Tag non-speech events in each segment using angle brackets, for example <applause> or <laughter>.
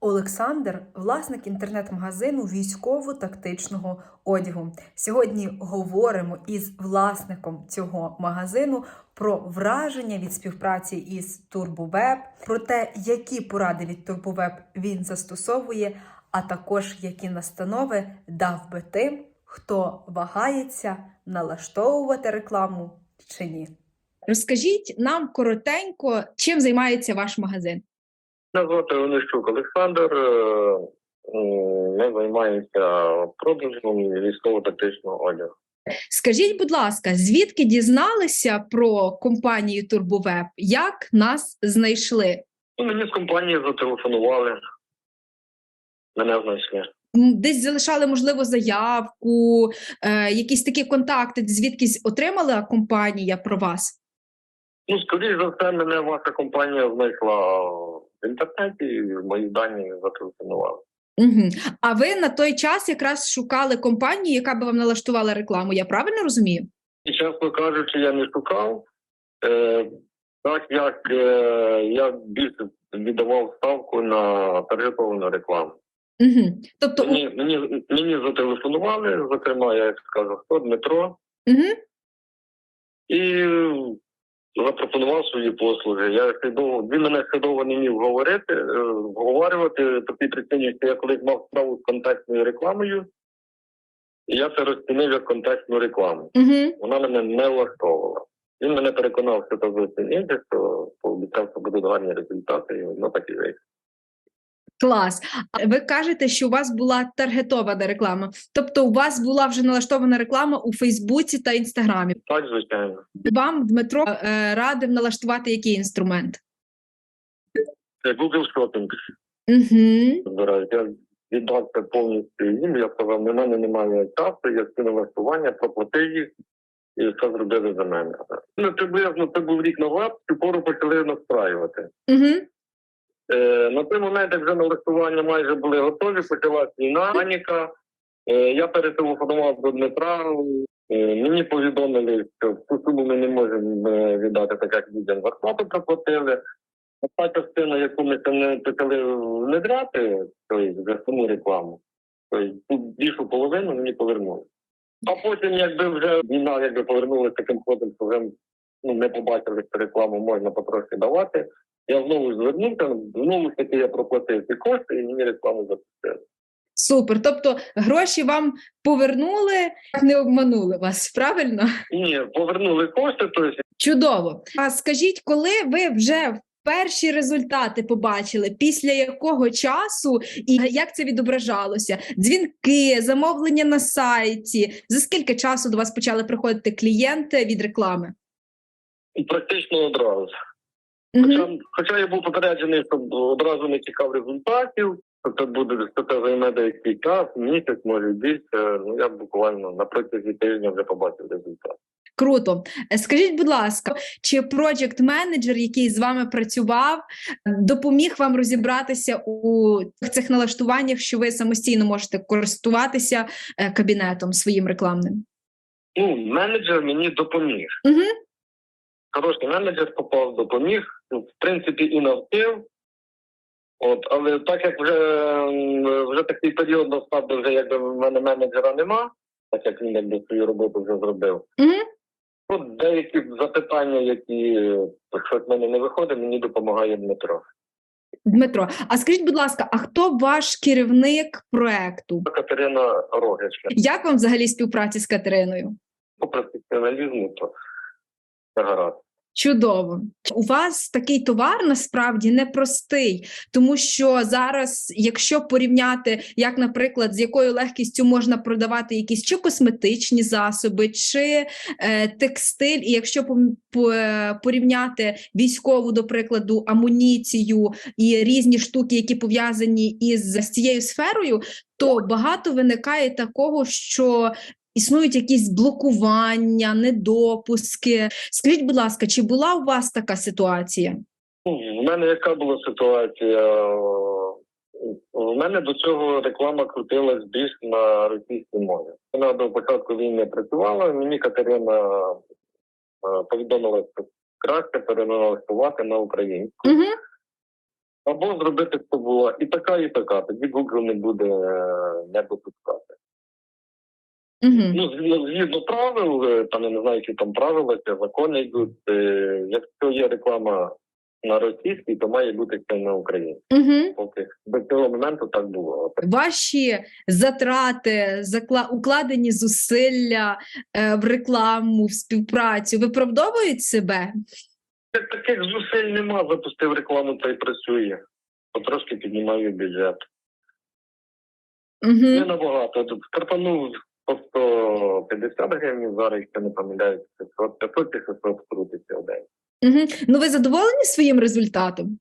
Олександр власник інтернет-магазину військово-тактичного одягу. Сьогодні говоримо із власником цього магазину про враження від співпраці із Турбовеб, про те, які поради від Турбовеб він застосовує, а також які настанови дав би тим, хто вагається налаштовувати рекламу чи ні. Розкажіть нам коротенько, чим займається ваш магазин. Мене звати Онищук Олександр. Е, Ми займаємося продажем військово-тактичного одягу. Скажіть, будь ласка, звідки дізналися про компанію Турбовеб? Як нас знайшли? Ну, Мені з компанії зателефонували. Мене знайшли. Десь залишали, можливо, заявку, е, якісь такі контакти, звідкись отримала компанія про вас? Ну, скоріш за все, мене ваша компанія знайшла в інтернеті, і мої дані зателефонували. Угу. А ви на той час якраз шукали компанію, яка би вам налаштувала рекламу. Я правильно розумію? І чесно кажучи, я не шукав. Е, так як е, я більше віддавав ставку на таргетовану рекламу. Угу. Тобто. Мені, мені, мені зателефонували, зокрема, я як скажу, хто Дмитро, угу. і запропонував свої послуги. Я ще він мене свідомо не міг говорити, е, вговорювати по тій причині, що я колись мав справу з контактною рекламою, і я це розцінив як контактну рекламу. Угу. Вона мене не влаштовувала. Він мене переконав, що це зовсім інше, що пообіцяв, що будуть гарні результати, і воно так і вийшло. Клас. Ви кажете, що у вас була таргетована реклама. Тобто, у вас була вже налаштована реклама у Фейсбуці та Інстаграмі. Так, звичайно. Вам Дмитро е, радив налаштувати який інструмент? Google Shopping Угу. Я віддав повністю їм. Я сказав, на мене немає часу, я скину налаштування, проплатив їх і все зробили за мене. Ну, приблизно це був рік назад, цю пору почали настраювати. Угу. Е, на той момент, вже налаштування майже були готові, почалась війна, паніка. Е, я перетелефонував до Дмитра. Е, мені повідомили, що цю суму ми не можемо віддати, так як людям зарплату проплатили. Та частина, яку ми там почали внедряти, тобто за саму рекламу, тобто більшу половину мені повернули. А потім, якби вже війна якби повернулася таким ходом, що вже ну, не побачили, що рекламу можна потрошки давати. Я знову ж звернувся, знову ж таки я проплатив ці кошти і мені рекламу запустили. Супер. Тобто гроші вам повернули, не обманули вас, правильно? Ні, повернули кошти, тобто Чудово. А скажіть, коли ви вже перші результати побачили, після якого часу і як це відображалося? Дзвінки, замовлення на сайті. За скільки часу до вас почали приходити клієнти від реклами? практично одразу. Хоча, хоча я був попереджений, що одразу не чекав результатів, що це буде що це займе деякий час, місяць, може більше. Ну я буквально на протязі тижня вже побачив результат. Круто. Е, Скажіть, будь ласка, чи проджект менеджер, який з вами працював, допоміг вам розібратися у цих налаштуваннях, що ви самостійно можете користуватися е, кабінетом своїм рекламним? Ну, менеджер мені допоміг. Угу. Хороший менеджер попав, допоміг, ну, в принципі, і навчив. От, але так як вже, вже такий період настав, де вже якби в мене менеджера нема, так як він якби свою роботу вже зробив. Угу. От деякі запитання, які щось в мене не виходить, мені допомагає Дмитро. Дмитро, а скажіть, будь ласка, а хто ваш керівник проекту? Катерина Рогичка. Як вам взагалі співпраці з Катериною? По професіоналізму, то це гаразд. Чудово. У вас такий товар насправді непростий, тому що зараз, якщо порівняти, як, наприклад, з якою легкістю можна продавати якісь чи косметичні засоби, чи е, текстиль, і якщо по- порівняти військову, до прикладу, амуніцію і різні штуки, які пов'язані із з цією сферою, то багато виникає такого, що Існують якісь блокування, недопуски. Скажіть, будь ласка, чи була у вас така ситуація? В мене яка була ситуація? У мене до цього реклама крутилась більш на російській мові. Вона до початку війни працювала. Мені Катерина е, повідомила, що краще переналаштувати на українську. Угу. Або зробити, щоб була і така, і така. Тоді Google не буде е, не допускати. Угу. Ну, згідно, правил, е, там я не знаю, які там правила, чи закони йдуть. е, Якщо є реклама на російській, то має бути це на українській. Угу. Поки до цього моменту так було. Ваші затрати, закла... укладені зусилля е, в рекламу, в співпрацю виправдовують себе? Так, таких зусиль нема, запустив рекламу та й працює. Потрошки піднімаю бюджет. Не Угу. набагато. Тут стартанув по 150 гривень, зараз, якщо не помиляюсь, 500, 500 чи 600 крутиться в день. Угу. Ну, ви задоволені своїм результатом?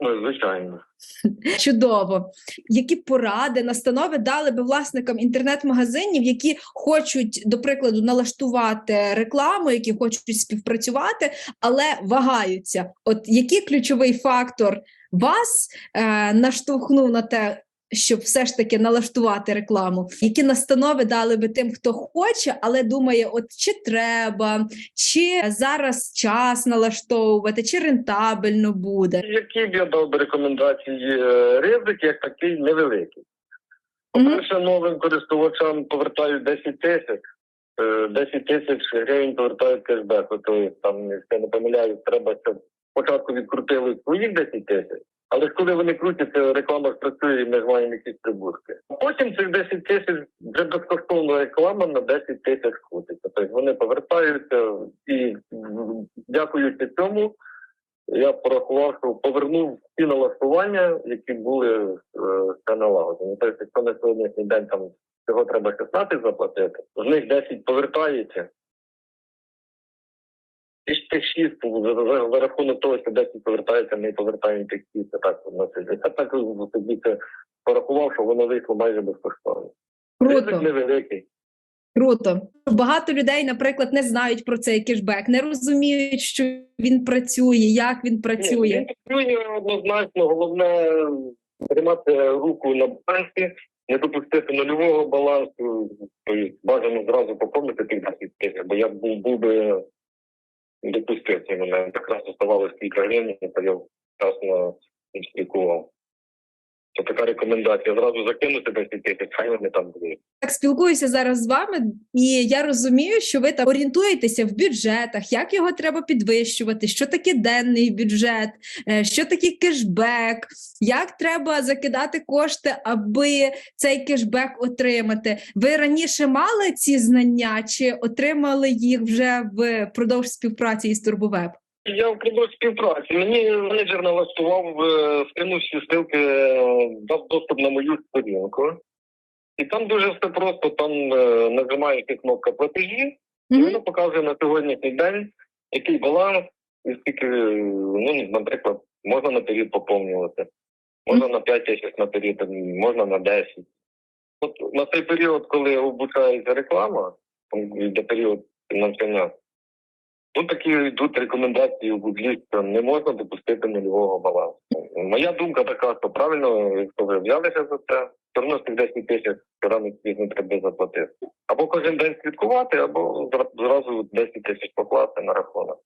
Ну, звичайно. <laughs> Чудово. Які поради, настанови дали би власникам інтернет-магазинів, які хочуть, до прикладу, налаштувати рекламу, які хочуть співпрацювати, але вагаються? От який ключовий фактор вас е, наштовхнув на те, щоб все ж таки налаштувати рекламу? Які настанови дали би тим, хто хоче, але думає, от чи треба, чи зараз час налаштовувати, чи рентабельно буде? Які б я дав би рекомендації? Е, Ризик як такий невеликий. По-перше, новим користувачам повертають 10 тисяч. Е, 10 тисяч гривень повертають кешбек. Тобто, там, якщо не помиляюсь, треба, щоб спочатку відкрутили своїх 10 тисяч, але коли вони крутяться, реклама працює, і ми маємо якісь прибутки. Потім цих 10 тисяч вже безкоштовна реклама на 10 тисяч крутиться. Тобто вони повертаються і дякуючи цьому, я порахував, що повернув ті налаштування, які були ще налагоджені. Тобто, якщо на сьогоднішній день там всього треба 16 заплатити, з них 10 повертається. Тих 6 за, за, за рахунок того, що 10 повертається, ми повертаємо тих 6, це так вносить. Я так собі це порахував, що воно вийшло майже безкоштовно. Круто. Невеликий. Круто. Багато людей, наприклад, не знають про цей кешбек, не розуміють, що він працює, як він працює. Ні, він працює однозначно. Головне тримати руку на балансі, не допустити нульового балансу. Тобто бажано зразу поповнити тих 10 бо я був, був би допустив цей момент. Якраз оставалось кілька гривень, то я вчасно відслідкував. Це така рекомендація. Зразу закинути 10 тисяч, хай вони там будуть. Так спілкуюся зараз з вами, і я розумію, що ви там орієнтуєтеся в бюджетах, як його треба підвищувати, що таке денний бюджет, е, що таке кешбек, як треба закидати кошти, аби цей кешбек отримати. Ви раніше мали ці знання, чи отримали їх вже впродовж співпраці із Турбовеб? Я впродовж співпраці. Мені менеджер налаштував, е, скинув всі ссылки, е, дав доступ на мою сторінку. І там дуже все просто. Там е, нажимаєте кнопка платежі, і Мгм. воно показує на сьогоднішній день, який баланс, і скільки, е, ну, наприклад, можна на період поповнювати, можна на 5 тисяч на період, можна на 10. От на цей період, коли обучається реклама, там йде період навчання, Тут такі йдуть рекомендації у Гуглі, не можна допустити нульового балансу. Моя думка така, що правильно, якщо ви взялися за це, все одно тих 10 тисяч рано пізно треба заплатити. Або кожен день слідкувати, або зразу 10 тисяч покласти на рахунок.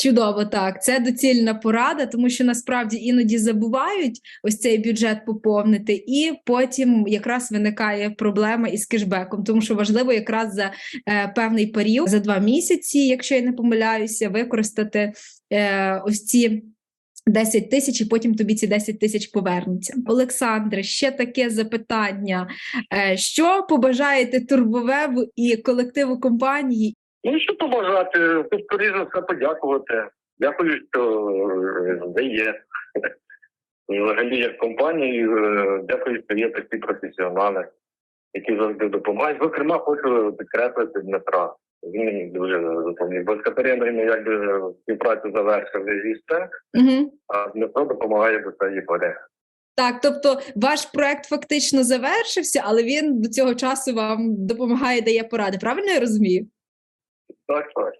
Чудово, так. Це доцільна порада, тому що насправді іноді забувають ось цей бюджет поповнити, і потім якраз виникає проблема із кешбеком, тому що важливо якраз за е, певний період, за два місяці, якщо я не помиляюся, використати е, ось ці. 10 тисяч, і потім тобі ці 10 тисяч повернуться. Олександре, ще таке запитання. Е, Що побажаєте турбовебу і колективу компанії Ну що побажати? Тут скоріше за все подякувати. Дякую, що е, ви є. Взагалі, як компанії, е, дякую, що є такі професіонали, які завжди допомагають. Зокрема, хочу підкреслити Дмитра. Він мені дуже допоміг. Бо з Катериною якби співпрацю завершили і все, Угу. а Дмитро допомагає до цієї пори. Так, тобто ваш проект фактично завершився, але він до цього часу вам допомагає, дає поради. Правильно я розумію? Так, так.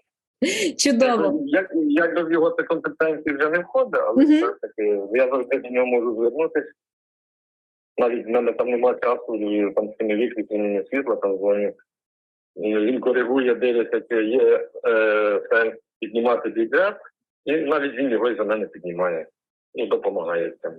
Чудово. Як, якби в його це компетенції вже не входить, але все ж таки я завжди до нього можу звернутися. Навіть в мене там немає часу, і там цими відключеннями світла, там дзвоню. Він коригує, дивиться, чи є е, сенс піднімати бюджет, і навіть він його і за мене піднімає. ну, допомагає цьому.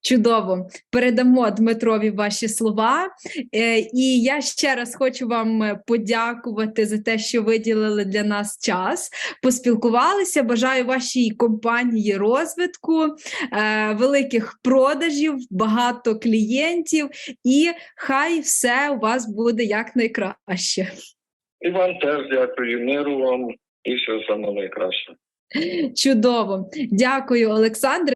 Чудово, передамо Дмитрові ваші слова. Е, і я ще раз хочу вам е, подякувати за те, що виділили для нас час. Поспілкувалися. Бажаю вашій компанії розвитку, е, великих продажів, багато клієнтів, і хай все у вас буде якнайкраще. І вам теж дякую, миру вам і всього самого найкращого. Чудово, дякую, Олександре.